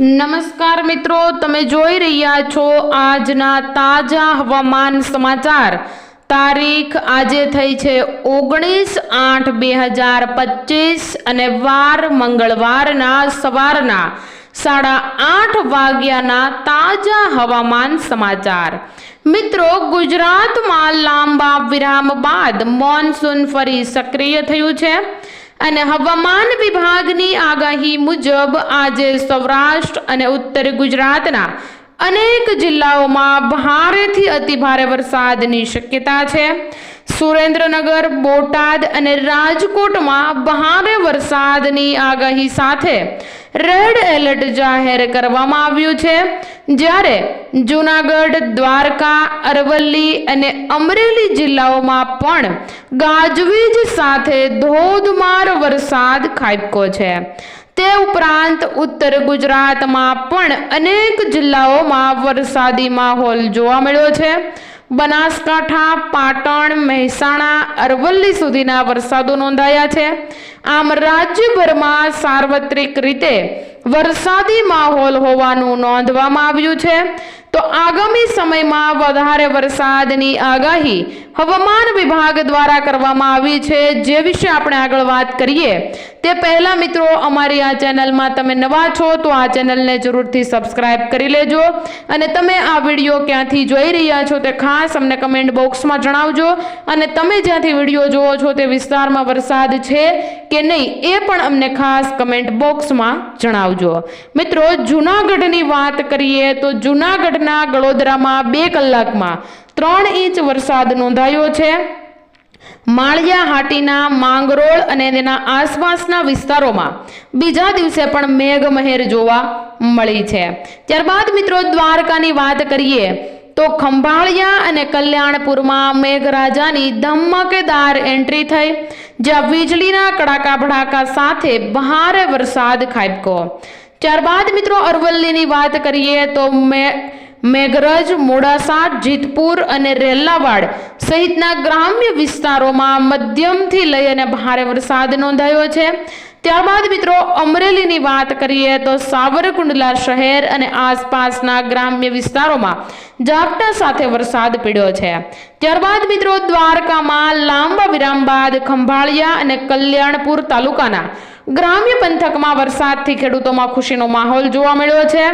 નમસ્કાર મિત્રો, તમે જોઈ રહ્યા છો આજના તાજા હવામાન સમાચાર. તારીખ આજે થઈ છે ઓગણીસ આઠ બે હજાર પચીસ અને વાર મંગળવારના સવારના સાડા આઠ વાગ્યાના તાજા હવામાન સમાચાર. મિત્રો, ગુજરાતમાં લાંબા વિરામ બાદ મોન્સૂન ફરી સક્રિય થયું છે. અને હવામાન વિભાગની આગાહી મુજબ આજે સૌરાષ્ટ્ર અને ઉત્તર ગુજરાતના અનેક જિલ્લાઓમાં ભારેથી અતિભારે વરસાદની શક્યતા છે. સુરેન્દ્રનગર, બોટાદ અને રાજકોટમાં ભારે વરસાદની આગાહી સાથે રેડ એલર્ટ જાહેર કરવામાં આવ્યું છે. જ્યારે જૂનાગઢ, દ્વારકા, અરવલ્લી અને અમરેલી જિલ્લાઓમાં પણ ગાજવીજ સાથે ધોધમાર વરસાદ ખાબકો છે. તે ઉપરાંત ઉત્તર ગુજરાતમાં પણ અનેક જિલ્લાઓમાં વરસાદી માહોલ જોવા મળ્યો છે. બનાસકાંઠા, પાટણ, મહેસાણા, અરવલ્લી સુધીના વરસાદો નોંધાયા છે. આમ રાજ્યભરમાં સાર્વત્રિક રીતે વરસાદી માહોલ હોવાનું નોંધવામાં આવ્યું છે. તો આગામી સમયમાં વધારે વરસાદની આગાહી હવામાન વિભાગ દ્વારા કરવામાં આવી છે. જે વિશે આપણે આગળ વાત કરીએ, તે પહેલા મિત્રો અમારી આ ચેનલમાં તમે નવા છો તો આ ચેનલને જરૂરથી સબસ્ક્રાઇબ કરી લેજો અને તમે આ વીડિયો ક્યાંથી જોઈ રહ્યા છો તે ખાસ અમને કમેન્ટ બોક્સમાં જણાવજો અને તમે જ્યાંથી વીડિયો જુઓ છો તે વિસ્તારમાં વરસાદ છે કે નહીં એ પણ અમને ખાસ કમેન્ટ બોક્સમાં જણાવજો. મિત્રો, જૂનાગઢની વાત કરીએ તો જૂનાગઢના ગળોદરામાં બે કલાકમાં ત્રણ ઇંચ વરસાદ નોંધાયો છે. માળિયા હાટીના માંગરોળ અને તેના આસપાસના વિસ્તારોમાં બીજા દિવસે પણ મેઘમહેર જોવા મળી છે. ત્યારબાદ મિત્રો દ્વારકાની વાત કરીએ તો ખંભાળિયા અને કલ્યાણપુરમાં મેઘરાજાની ધમકેદાર એન્ટ્રી થઈ. જ્યાં વીજળીના કડાકા ભડાકા સાથે ભારે વરસાદ ખાબક્યો. ત્યારબાદ મિત્રો અરવલ્લીની વાત કરીએ તો મે મેઘરજ મોડાસા જીતપુર અને રેલ્લાવાડ સહિતના ગ્રામ્ય વિસ્તારોમાં મધ્યમથી લઈ અને ભારે વરસાદ નોંધાયો છે. ત્યારબાદ મિત્રો, અમરેલીની વાત કરીએ તો સાવરકુંડલા શહેર અને આસપાસના ગ્રામ્ય વિસ્તારોમાં ઝાપટા સાથે વરસાદ પડ્યો છે. ત્યારબાદ મિત્રો, દ્વારકામાં લાંબા વિરામ બાદ ખંભાળિયા અને કલ્યાણપુર તાલુકાના ગ્રામ્ય પંથકમાં વરસાદથી ખેડૂતોમાં ખુશીનો માહોલ જોવા મળ્યો છે.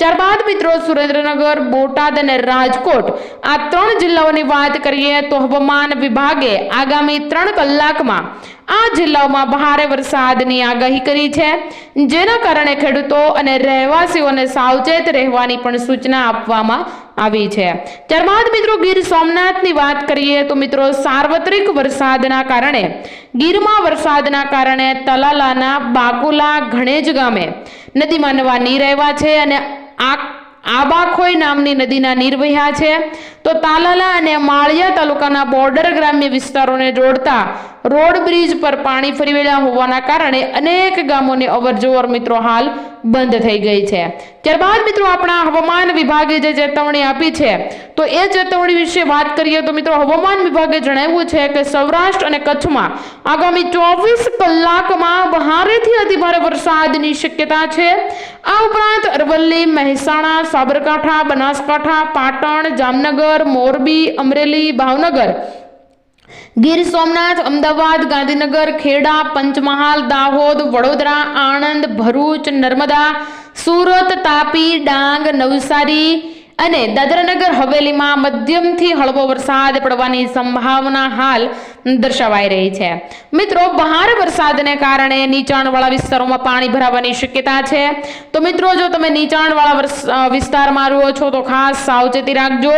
ત્યારબાદ મિત્રો સુરેન્દ્રનગર, બોટાદ અને રાજકોટ આ ત્રણ જિલ્લાઓની વાત કરીએ તો હવામાન વિભાગે આગામી ત્રણ કલાકમાં આ જિલ્લાઓમાં ભારે વરસાદની આગાહી કરી છે. જેના કારણે ખેડૂતો અને રહેવાસીઓને સાવચેત રહેવાની પણ સૂચના આપવામાં આવી છે. ત્યારબાદ મિત્રો ગીર સોમનાથની વાત કરીએ તો મિત્રો સાર્વત્રિક વરસાદના કારણે, ગીરમાં વરસાદના કારણે તલાલાના બાકુલા ઘણેજ ગામે નદીમાં નવા નીર આવ્યા છે અને આ આબાખોઈ નામની નદીના નીર વહ્યા છે. તો તાલાલા અને માળિયા તાલુકાના બોર્ડર ગ્રામ્ય વિસ્તારોને જોડતા રોડ બ્રિજ પર પાણી ફરી વળ્યા હોવાના કારણે અનેક ગામોની અવરજવર મિત્રો હાલ બંધ થઈ ગઈ છે. ત્યારબાદ મિત્રો આપણા હવામાન વિભાગે જે ચેતવણી આપી છે, તો એ ચેતવણી વિશે વાત કરીએ તો મિત્રો હવામાન વિભાગે જણાવ્યું છે કે સૌરાષ્ટ્ર અને કચ્છમાં આગામી ચોવીસ કલાકમાં ભારેથી અતિભારે વરસાદની શક્યતા છે. આ ઉપરાંત અરવલ્લી, મહેસાણા, સાબરકાંઠા, બનાસકાંઠા, પાટણ, જામનગર, મોરબી, અમરેલી, ભાવનગર ગીર સોમનાથ, અમદાવાદ, ગાંધીનગર, ખેડા, પંચમહાલ, દાહોદ, વડોદરા, આણંદ, ભરૂચ, નર્મદા, સુરત, તાપી, ડાંગ, નવસારી અને દાદરાનગર હવેલીમાં મધ્યમથી હળવો વરસાદ પડવાની સંભાવના હાલ દર્શાવાઈ રહી છે. મિત્રો, ભારે વરસાદને કારણે નીચાણવાળા વિસ્તારોમાં પાણી ભરાવાની શક્યતા છે. તો મિત્રો, જો તમે નીચાણવાળા વિસ્તારમાં રહો છો, તો ખાસ સાવચેતી રાખજો.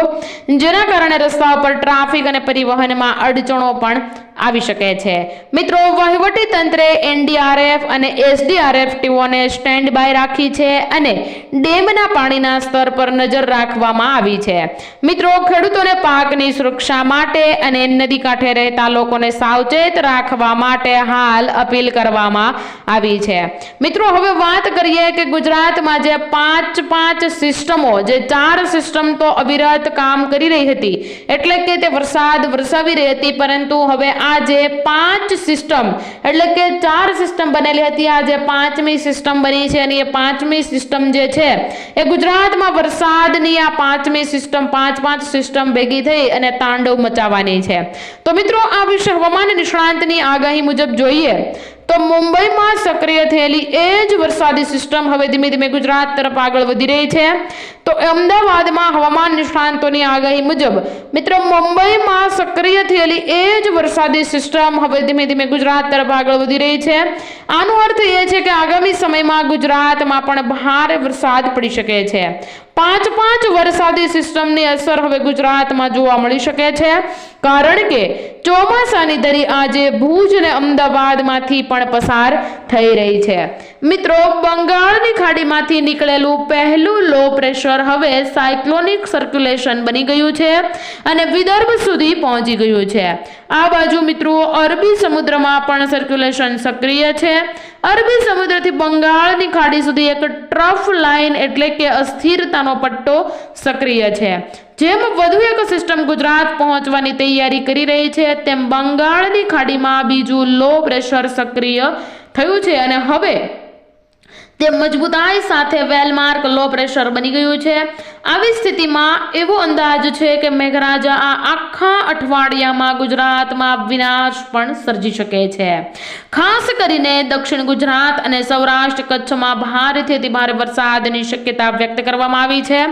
જેના કારણે રસ્તા પર ટ્રાફિક અને પરિવહનમાં અડચણો પણ આવી શકે છે. મિત્રો, વહીવટી તંત્રે એનડીઆરએફ અને એસડીઆરએફ ટીઓને સ્ટેન્ડ બાય રાખી છે અને ડેમના પાણીના સ્તર પર નજર રાખવામાં આવી છે. મિત્રો, ખેડૂતોને પાકની સુરક્ષા માટે અને નદી કાંઠે રહેતા લોકોને સાવચેત રાખવા માટે હાલ અપીલ કરવામાં આવી છે. મિત્રો, હવે વાત કરીએ કે ગુજરાતમાં જે પાંચ પાંચ સિસ્ટમો, જે ચાર સિસ્ટમ તો અવિરત કામ કરી રહી હતી, એટલે કે તે વરસાદ વરસાવી રહી હતી, પરંતુ હવે આજે પાંચ સિસ્ટમ, એટલે કે ચાર સિસ્ટમ બનેલી હતી આજે પાંચમી સિસ્ટમ બની છે અને એ પાંચમી સિસ્ટમ જે છે, એ ગુજરાતમાં વરસાદની આ પાંચમી સિસ્ટમ, પાંચ પાંચ સિસ્ટમ ભેગી થઈ અને તાંડવ મચાવવાની છે. તો મિત્રો, આ વિશે હવામાન નિષ્ણાંતની આગાહી મુજબ જોઈએ તો મુંબઈમાં સક્રિય થયેલી એ જ વરસાદી સિસ્ટમ હવે ધીમે ધીમે ગુજરાત તરફ આગળ વધી રહી છે. તો અમદાવાદમાં હવામાન નિષ્ણાંતોની આગાહી મુજબ, મિત્રો મુંબઈમાં સક્રિય થયેલી એ જ વરસાદી સિસ્ટમ હવે ધીમે ધીમે ગુજરાત તરફ આગળ વધી રહી છે. આનો અર્થ એ છે કે આગામી સમયમાં ગુજરાતમાં પણ ભારે વરસાદ પડી શકે છે. પાંચ પાંચ વરસાદી સિસ્ટમની અસર હવે ગુજરાતમાં જોવા મળી શકે છે. કારણ કે ચોમાસાની દરી આજે ભુજ અને અમદાવાદમાંથી પણ પસાર થઈ રહી છે. મિત્રો, બંગાળની ખાડીમાંથી નીકળેલું પહેલું લો પ્રેશર હવે સાયક્લોનિક સર્ક્યુલેશન બની ગયું છે અને વિદર્ભ સુધી પહોંચી ગયું છે. આ બાજુ મિત્રો, અરબી સમુદ્રમાં પણ સર્ક્યુલેશન સક્રિય છે. અરબી સમુદ્રથી બંગાળની ખાડી સુધી એક ટ્રફ લાઇન એટલે કે અસ્થિરતાનો પટ્ટો સક્રિય છે. જેમ વધુ એક સિસ્ટમ ગુજરાત પહોંચવાની તૈયારી કરી રહી છે, તેમ બંગાળની ખાડીમાં બીજું લો પ્રેશર સક્રિય થયું છે અને હવે તે મજબૂતાઈ સાથે વેલમાર્ક લો પ્રેશર બની ગયું છે. આવી સ્થિતિમાં એવો અંદાજ છે કે મેઘરાજા આ આખા અઠવાડિયામાં ગુજરાતમાં વિનાશ પણ સર્જી શકે છે. ખાસ કરીને દક્ષિણ ગુજરાત અને સૌરાષ્ટ્ર કચ્છમાં ભારેથી અતિ ભારે વરસાદની શક્યતા વ્યક્ત કરવામાં આવી છે.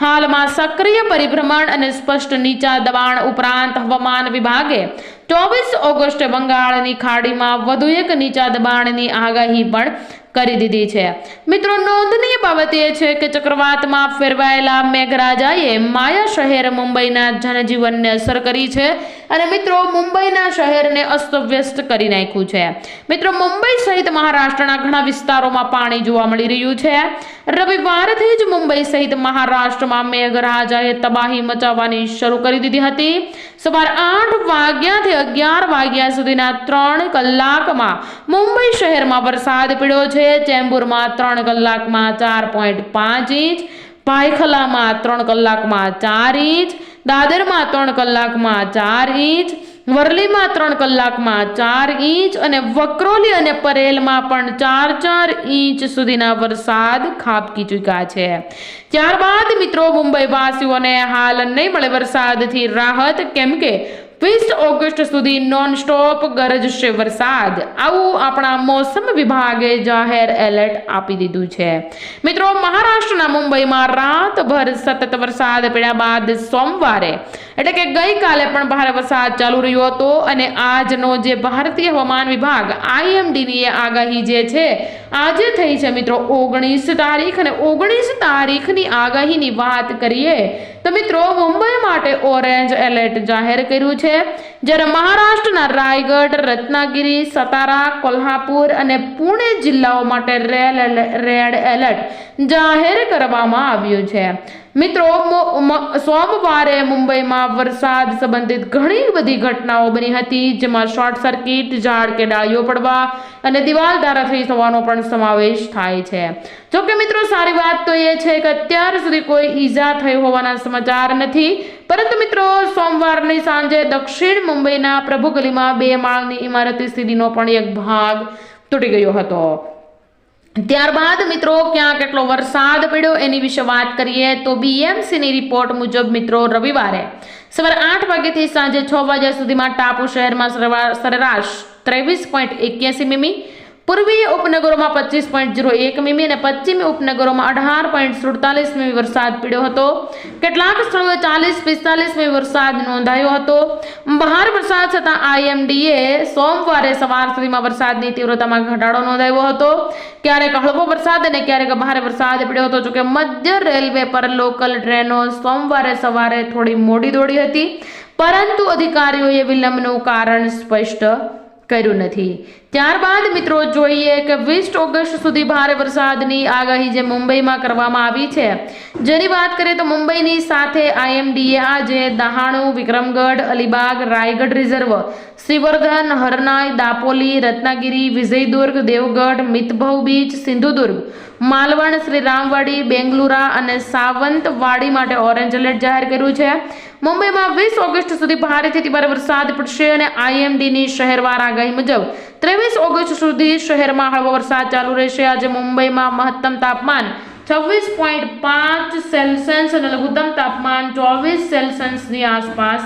હાલમાં સક્રિય પરિભ્રમણ અને સ્પષ્ટ નીચા દબાણ ઉપરાંત હવામાન વિભાગે ચોવીસ ઓગસ્ટે બંગાળની ખાડીમાં વધુ એક નીચા દબાણની આગાહી પણ કરી દીધી છે. મિત્રો, નોંધનીય બાબત એ છે કે ચક્રવાતમાં ફેરવાયેલા મેઘરાજાએ માયા શહેર મુંબઈના જનજીવનને અસર કરી છે અને મિત્રો, મુંબઈના શહેરને અસ્તવ્યસ્ત કરી નાખ્યું છે. મિત્રો, મુંબઈ સહિત મહારાષ્ટ્રના ઘણા વિસ્તારોમાં પાણી જોવા મળી રહ્યું છે. રવિવારથી જ મુંબઈ સહિત મહારાષ્ટ્રમાં મેઘરાજાએ તબાહી મચાવવાની શરૂ કરી દીધી હતી. સવાર આઠ વાગ્યાથી અગિયાર વાગ્યા સુધીના ત્રણ કલાકમાં મુંબઈ શહેરમાં વરસાદ પડ્યો છે. ચેમ્બુરમાં ત્રણ કલાકમાં ચાર પોઈન્ટ પાંચ ઇંચ ભાયખલામાં ત્રણ કલાકમાં ચાર ઇંચ, દાદરમાં ત્રણ કલાકમાં ચાર ઇંચ, વરલીમાં ત્રણ કલાકમાં ચાર ઇંચ અને વક્રોલી અને પરેલમાં પણ ચાર ચાર ઇંચ સુધીના વરસાદ ખાબકી ચૂક્યા છે. ત્યારબાદ મિત્રો મુંબઈવાસીઓને હાલ નહીં મળે વરસાદથી રાહત, કેમ કે વીસ ઓગસ્ટ સુધી નોન સ્ટોપ ગરજશે વરસાદ. આવું આપણા મોસમ વિભાગે જાહેર એલર્ટ આપી દીધું છે. મિત્રો, મહારાષ્ટ્રના મુંબઈમાં રાતભર સતત વરસાદ પડ્યા બાદ સોમવારે એટલે કે ગઈકાલે પણ ભારે વરસાદ ચાલુ રહ્યો હતો અને આજનો જે ભારતીય હવામાન વિભાગ, આઈએમડીની એ આગાહી જે છે, આજે થઈ છે મિત્રો ઓગણીસ તારીખ અને ઓગણીસ તારીખની આગાહીની વાત કરીએ તો મિત્રો મુંબઈ માટે ઓરેન્જ એલર્ટ જાહેર કર્યું છે. જ્યારે મહારાષ્ટ્રના રાયગઢ, રત્નાગિરી, સતારા, કોલ્હાપુર અને પુણે જિલ્લાઓ માટે રેડ એલર્ટ જાહેર કરવામાં આવ્યું છે. મિત્રો સોમવારે મુંબઈમાં વરસાદ સંબંધિત ઘણી બધી ઘટનાઓ બની હતી, જેમાં શોર્ટ સર્કિટ, ઝાડ કે ડાળીઓ પડવા અને દિવાલ ધારા થઈ થવાનો પણ સમાવેશ થાય છે. જો કે મિત્રો, સારી વાત તો એ છે કે અત્યાર સુધી કોઈ ઈજા થઈ હોવાના સમાચાર નથી. પરંતુ મિત્રો, સોમવારની સાંજે દક્ષિણ મુંબઈના પ્રભુ ગલીમાં બે માળની ઇમારતી સ્થિતિનો પણ એક ભાગ તૂટી ગયો હતો. ત્યારબાદ મિત્રો, ક્યાં કેટલો વરસાદ પડ્યો એની વિશે વાત કરીએ તો બીએમસીની રિપોર્ટ મુજબ મિત્રો રવિવારે સવારે આઠ વાગ્યાથી સાંજે છ વાગ્યા સુધીમાં ટાપુ શહેરમાં સરેરા- સરેરાશ ત્રેવીસ પોઈન્ટ એક્યાસી મીમી પૂર્વીય ઉપનગરોમાં પચીસ પોઈન્ટ જીરો એક મીમી અને પશ્ચિમી ઉપનગરોમાં અઢાર પોઈન્ટ સુડતાલીસ મીમી વરસાદ પડ્યો હતો. કેટલાક સ્થળોએ ચાલીસ પિસ્તાલીસ મીમી વરસાદ નોંધાયો હતો. બહાર વરસાદ છતાં આઈએમડીએ સોમવારે સવાર સુધીમાં વરસાદની તીવ્રતામાં ઘટાડો નોંધાયો હતો. ક્યારેક હળવો વરસાદ અને ક્યારેક ભારે વરસાદ પડ્યો હતો. જોકે મધ્ય રેલવે પર લોકલ ટ્રેનો સોમવારે સવારે થોડી મોડી દોડી હતી. પરંતુ અધિકારીઓએ વિલંબનું કારણ સ્પષ્ટ કર્યું નથી. ત્યારબાદ મિત્રો જોઈએ કે વીસ ઓગસ્ટ સુધી ભારે વરસાદની આગાહી જે મુંબઈમાં કરવામાં આવી છે, જેની વાત કરીએ તો મુંબઈની સાથે આઈએમડીએ આજે દહાણુ, વિક્રમગઢ, અલીબાગ, રાયગઢ રિઝર્વ, શ્રીવર્ધન, હરનાઈ, દાપોલી, રત્નાગિરી, વિજયદુર્ગ, દેવગઢ, મિતભવ બીચ, સિંધુદુર્ગ, માલવણ શ્રી રામવાડી બેંગલુરા અને સાવંતવાડી માટે ઓરેન્જ એલર્ટ જાહેર કર્યું છે. મુંબઈમાં વીસ ઓગસ્ટ સુધી ભારેથી ભારે વરસાદ પડશે અને આઈએમડીની શહેરવાર આગાહી મુજબ ત્રેવીસ ઓગસ્ટ સુધી શહેરમાં હળવો વરસાદ ચાલુ રહેશે. આજે મુંબઈમાં મહત્તમ તાપમાન છવ્વીસ પોઈન્ટ પાંચ સેલ્સિયસ અને લઘુત્તમ તાપમાન ચોવીસ સેલ્સિયસની આસપાસ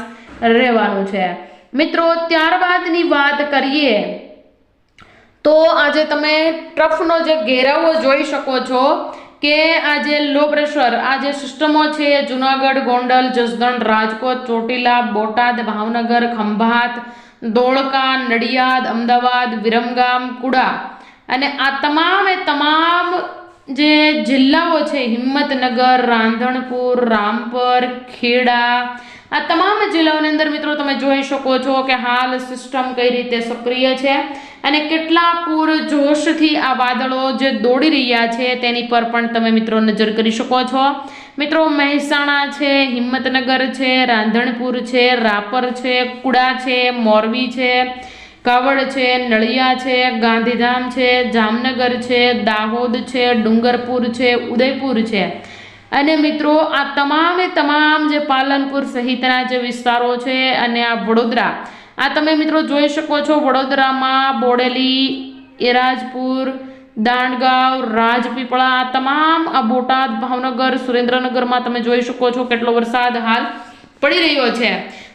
રહેવાનું છે. મિત્રો, ત્યારબાદની વાત કરીએ તો આજે તમે ટ્રફનો જે ઘેરાવો જોઈ શકો છો કે આ જે લો પ્રેશર આ જે સિસ્ટમો છે જુનાગઢ, ગોંડલ, જસદણ, રાજકોટ, ચોટીલા, બોટાદ, ભાવનગર, ખંભાત, ધોળકા, નડિયાદ, અમદાવાદ, વિરમગામ, કુડા. અને આ તમામે તમામ જે જિલ્લાઓ છે, હિંમતનગર, રાંધણપુર, રામપર, ખેડા આ તમામ જિલ્લાઓની અંદર મિત્રો તમે જોઈ શકો છો કે હાલ સિસ્ટમ કઈ રીતે સક્રિય છે અને કેટલા પૂર જોશથી આ વાદળો જે દોડી રહ્યા છે તેની પર પણ તમે મિત્રો નજર કરી શકો છો. મિત્રો મહેસાણા છે, હિંમતનગર છે, રાંધણપુર છે, રાપર છે, કુડા છે, મોરબી છે, કાવડ છે, નળિયા છે, ગાંધીધામ છે, જામનગર છે, દાહોદ છે, ડુંગરપુર છે, ઉદયપુર છે. અને મિત્રો, આ તમામે તમામ જે પાલનપુર સહિતના જે વિસ્તારો છે અને આ વડોદરા, આ તમે મિત્રો જોઈ શકો છો, વડોદરામાં બોડેલી, એરાજપુર, દાંડગાંવ, રાજપીપળા, આ તમામ આ બોટાદ, ભાવનગર, સુરેન્દ્રનગરમાં તમે જોઈ શકો છો કેટલો વરસાદ હાલ પડી રહ્યો છે.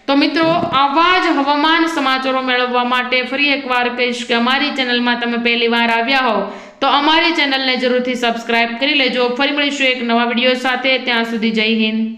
તો મિત્રો, આવા જ હવામાન સમાચારો મેળવવા માટે ફરી એકવાર કહીશ કે અમારી ચેનલમાં તમે પહેલી વાર આવ્યા હો તો અમારી ચેનલને જરૂરથી સબસ્ક્રાઈબ કરી લેજો. ફરી મળીશું એક નવા વીડિયો સાથે. ત્યાં સુધી જય હિન્દ.